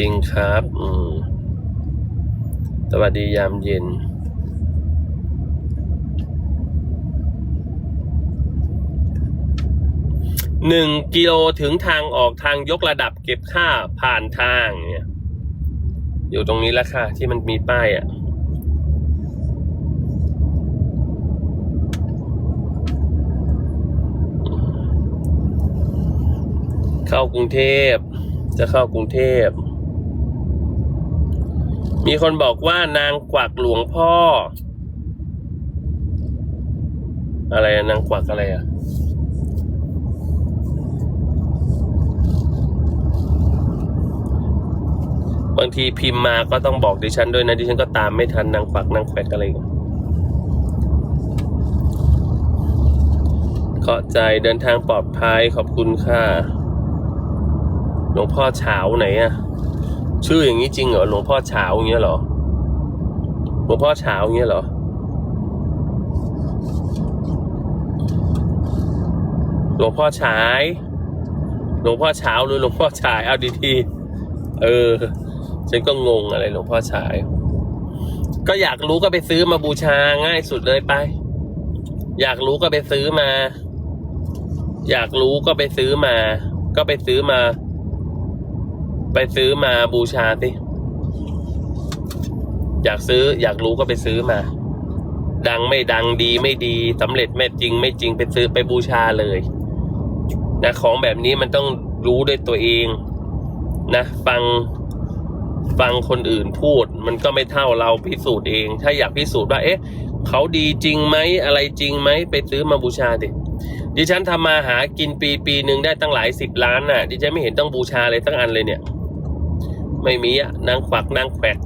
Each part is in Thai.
ริงครับ อืมสวัสดียามเย็น หนึ่งกิโลถึงทางออกทางยกระดับเก็บค่าผ่านทางเนี่ย อยู่ตรงนี้แล้วค่ะ ที่มันมีป้ายอะเข้ากรุงเทพ จะเข้ากรุงเทพ มีคนบอกว่านางกวักหลวงพ่อ อะไรนางกวักอะไรอะบางทีพิมพ์มาก็ต้องบอกดิฉันด้วยนะดิฉันก็ตามไม่ทันนางกวักนางแขวกอะไรกันขอใจเดินทางปลอดภัยขอบคุณค่ะ หลวงพ่อเฉาไหนอะ ชื่ออย่างนี้จริงเหรอหลวงพ่อเฉาอย่างเงี้ยเหรอหลวงพ่อเฉาอย่างเงี้ยเหรอหลวงพ่อฉายหลวงพ่อเฉาหรือหลวงพ่อฉายเอาดีๆเออ ฉันก็งงอะไรหลวงพ่อฉาย ก็อยากรู้ก็ไปซื้อมาบูชาง่ายสุดเลยไป อยากรู้ก็ไปซื้อมา อยากรู้ก็ไปซื้อมา ก็ไปซื้อมา ไปซื้อมาบูชาสิ อยากซื้ออยากรู้ก็ไปซื้อมา ดังไม่ดังดีไม่ดีสำเร็จไม่จริง ไม่จริงไปซื้อไปบูชาเลยนะของแบบนี้มันต้องรู้ด้วยตัวเองนะฟังฟังคนอื่นพูด มันก็ไม่เท่าเราพิสูจน์เอง ถ้าอยากพิสูจน์ว่าเอ๊ะ เขาดีจริงไหมอะไรจริงไหมไปซื้อมาบูชาดิดิฉันทำมาหากินปีปีหนึ่งได้ตั้งหลายสิบล้านน่ะ ดิฉันไม่เห็นต้องบูชาเลยตั้งอันเลยเนี่ย ไม่มีอะนางขวักนางแขวก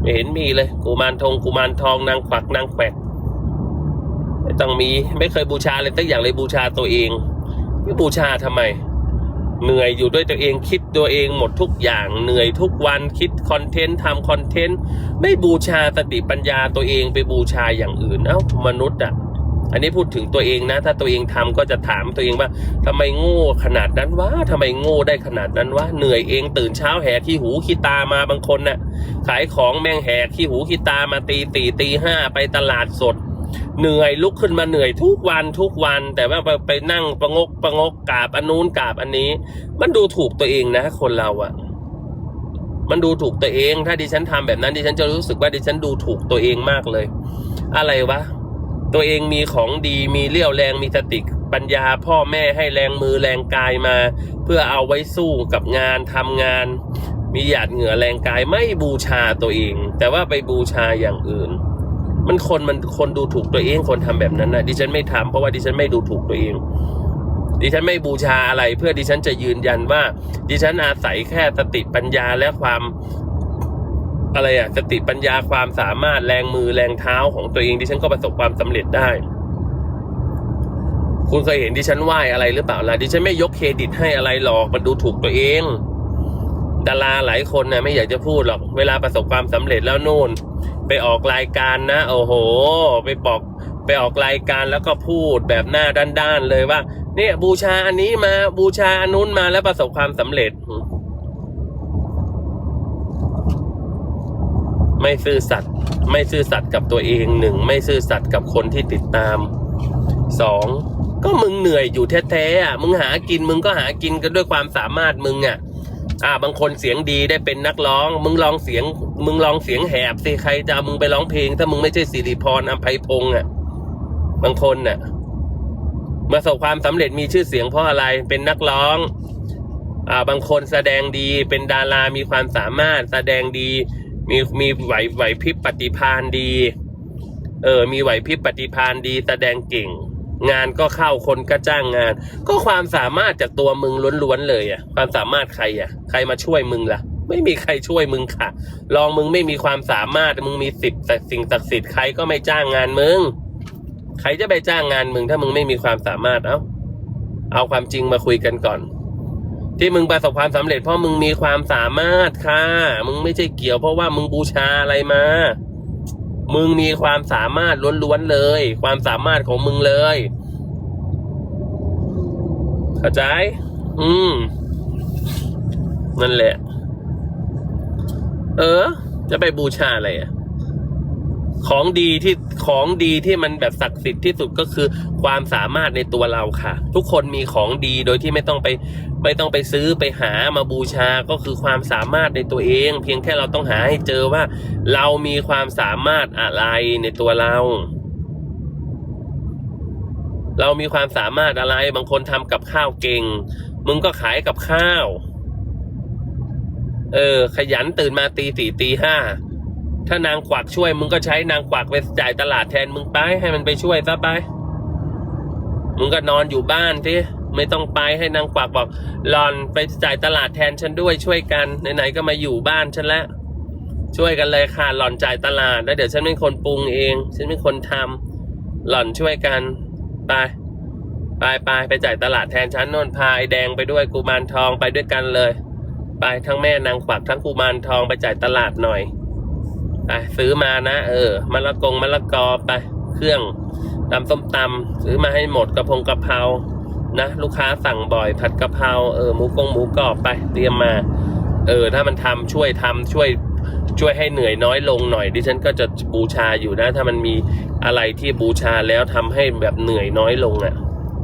ไม่เห็นมีเลย กุมารทองกุมารทองนางขวักนางแขวกไม่ต้องมีไม่เคยบูชาเลยตั้งอย่างเลยบูชาตัวเองไม่บูชาทำไม เหนื่อยอยู่ด้วยตัวเองคิดตัวเองหมดทุกอย่างเหนื่อยทุกวันคิดคอนเทนต์ทำคอนเทนต์ไม่บูชาสติปัญญาตัวเองไปบูชาอย่างอื่นเอ้ามนุษย์อะ อันนี้พูดถึงตัวเองนะ ถ้าตัวเองทำก็จะถามตัวเองว่าทำไมโง่ขนาดนั้นวะทำไมโง่ได้ขนาดนั้นวะเหนื่อยเองตื่นเช้าแหกขี้หูขี้ตามาบางคนน่ะขายของแม่งแหกขี้หูขี้ตามาตีตีตีห้าไปตลาดสด เหนื่อยลุกขึ้นมาเหนื่อยทุกวันทุกวัน แต่ว่าไปไปนั่งประงกประงกกาบอันนู้นกาบอันนี้ มันดูถูกตัวเองนะ คนเราอะมันดูถูกตัวเอง ถ้าดิฉันทำแบบนั้นดิฉันจะรู้สึกว่าดิฉันดูถูกตัวเองมากเลย อะไรวะ ตัวเองมีของดีมีเรี่ยวแรงมีสติปัญญา พ่อแม่ให้แรงมือแรงกายมา เพื่อเอาไว้สู้กับงานทำงาน มีหยาดเหงื่อแรงกายไม่บูชาตัวเอง แต่ว่าไปบูชาอย่างอื่น มันคนมันคนดูถูกตัวเองคนทำแบบนั้นนะดิฉันไม่ทำเพราะว่าดิฉันไม่ดูถูกตัวเอง ดิฉันไม่บูชาอะไร เพื่อดิฉันจะยืนยันว่า ดิฉันอาศัยแค่สติปัญญาและความ อะไรอะสติปัญญาความสามารถแรงมือแรงเท้าของตัวเองดิฉันก็ประสบความสำเร็จได้ คุณเคยเห็นดิฉันไหว้อะไรหรือเปล่าล่ะดิฉันไม่ยกเครดิตให้อะไรหรอกมันดูถูกตัวเองดาราหลายคนนะไม่อยากจะพูดหรอก เวลาประสบความสำเร็จแล้วนู่น ไปออกรายการนะ โอ้โห ไปบอกไปออกรายการแล้วก็พูดแบบหน้าด้านๆเลยว่า เนี่ยบูชาอันนี้มาบูชาอันนู้นมาแล้วประสบความสำเร็จ ไม่ซื่อสัตย์ไม่ซื่อสัตย์กับตัวเองหนึ่งไม่ซื่อสัตย์กับคนที่ติดตามสองก็มึงเหนื่อยอยู่แท้ๆอะมึงหากินมึงก็หากินกันด้วยความสามารถมึงอะอ่าบางคนเสียงดีได้เป็นนักร้อง มึงลองเสียง มึงลองเสียงแหบสิใครจะเอามึงไปร้องเพลง ถ้ามึงไม่ใช่สิริพรอัมไพพงษ์อะ บางคนน่ะประสบความสำเร็จมีชื่อเสียงเพราะอะไรเป็นนักร้อง อ่าบางคนแสดงดีเป็นดารามีความสามารถแสดงดี มีมีไหวไหวพริบปฏิภาณดี เออ มีไหวพริบปฏิภาณดีแสดงเก่ง งานก็เข้าคนก็จ้างงาน ก็ความสามารถจากตัวมึงล้วนๆเลยอะความสามารถใครอะใครมาช่วยมึงล่ะ ไม่มีใครช่วยมึงค่ะ ลองมึงไม่มีความสามารถมึงมีสิบแต่สิ่งศักดิ์สิทธิ์ใครก็ไม่จ้างงานมึงใครจะไปจ้างงานมึงถ้ามึงไม่มีความสามารถเอ้าเอาความจริงมาคุยกันก่อน ที่มึงประสบความสำเร็จเพราะมึงมีความสามารถค่ะ มึงไม่ใช่เกี่ยวเพราะว่ามึงบูชาอะไรมา มึงมีความสามารถล้วนๆเลย ความสามารถของมึงเลย เข้าใจ อืม นั่นแหละ เออ จะไปบูชาอะไรอะ ของดีที่ของดีที่มันแบบศักดิ์สิทธิ์ที่สุดก็คือความสามารถในตัวเราค่ะ ทุกคนมีของดีโดยที่ไม่ต้องไปไม่ต้องไปซื้อไปหามาบูชาก็คือความสามารถในตัวเอง เพียงแค่เราต้องหาให้เจอว่า เรามีความสามารถอะไรในตัวเราเรามีความสามารถอะไร บางคนทำกับข้าวเก่ง มึงก็ขายกับข้าว เออ ขยันตื่นมาตีสี่ตีห้า ถ้านางกวักช่วยมึงก็ใช้นางกวักไปจ่ายตลาดแทนมึงไป ให้มันไปช่วยซะไป มึงก็นอนอยู่บ้านที่ไม่ต้องไปให้นางกวักบอกหลอนไปจ่ายตลาดแทนฉันด้วยช่วยกันไหนๆก็มาอยู่บ้านฉันแล้วช่วยกันเลยค่ะหล่อนจ่ายตลาดแล้วเดี๋ยวฉันเป็นคนปรุงเอง ฉันเป็นคนทำหล่อนช่วยกันไปไปไปไปจ่ายตลาดแทนฉันนนพาไอแดงไปด้วยกุมารทองไปด้วยกันเลย ไปทั้งแม่นางกวักทั้งกุมารทองไปจ่ายตลาดหน่อย ไปซื้อมานะเออมะละกงมะละกอไป เครื่องตำส้มตำซื้อมาให้หมดกระพงกระเพรานะลูกค้าสั่งบ่อยผัดกะเพราเออหมูกงหมูกรอบไปเตรียมมา เออ ถ้ามันทำช่วยทำช่วยช่วยให้เหนื่อยน้อยลงหน่อยดิฉันก็จะบูชาอยู่นะ ถ้ามันมีอะไรที่บูชาแล้วทำให้แบบเหนื่อยน้อยลงอะ่ะ